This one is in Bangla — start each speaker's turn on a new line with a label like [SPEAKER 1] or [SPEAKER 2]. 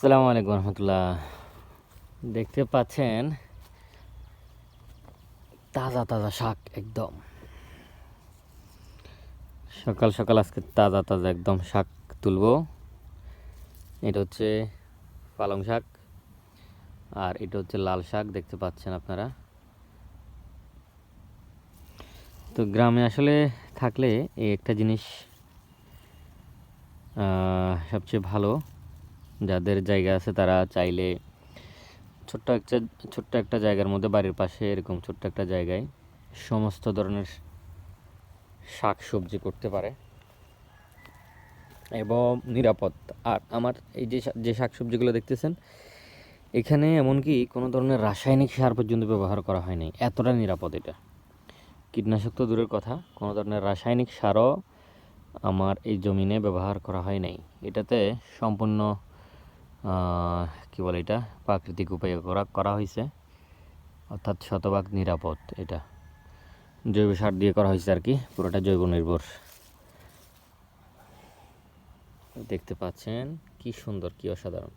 [SPEAKER 1] আসসালামু আলাইকুম রহমতুল্লাহ। দেখতে পাচ্ছেন? তাজা তাজা শাক একদম। সকাল সকাল আজকে তাজা তাজা একদম শাক তুলবো। এটা হচ্ছে পালং শাক আর এটা হচ্ছে লাল শাক, দেখতে পাচ্ছেন আপনারা। তো গ্রামে আসলে থাকলে এই একটা জিনিস সবচেয়ে ভালো। যাদের জায়গা আছে তারা চাইলে ছোট্ট একটা ছোট্ট একটা জায়গার মধ্যে বাড়ির পাশে এরকম ছোট্ট একটা জায়গায় সমস্ত ধরনের শাক সবজি করতে পারে এবং নিরাপদ আর আমার এই যে যে শাক সবজিগুলো দেখতেছেন, এখানে এমনকি কোনো ধরনের রাসায়নিক সার পর্যন্ত ব্যবহার করা হয়নি। এতটা নিরাপদ এটা। কীটনাশক তো দূরের কথা, কোনো ধরনের রাসায়নিক সারও আমার এই জমিনে ব্যবহার করা হয় নাই। এটাতে সম্পূর্ণ কি বলে এটা? প্রাকৃতিক উপায়ে করা করা হয়েছে অর্থাৎ শতভাগ নিরাপদ এটা। জৈব সার দিয়ে করা হয়েছে আর কি, পুরোটা জৈব নির্ভর। দেখতে পাচ্ছেন, কি সুন্দর, কি অসাধারণ।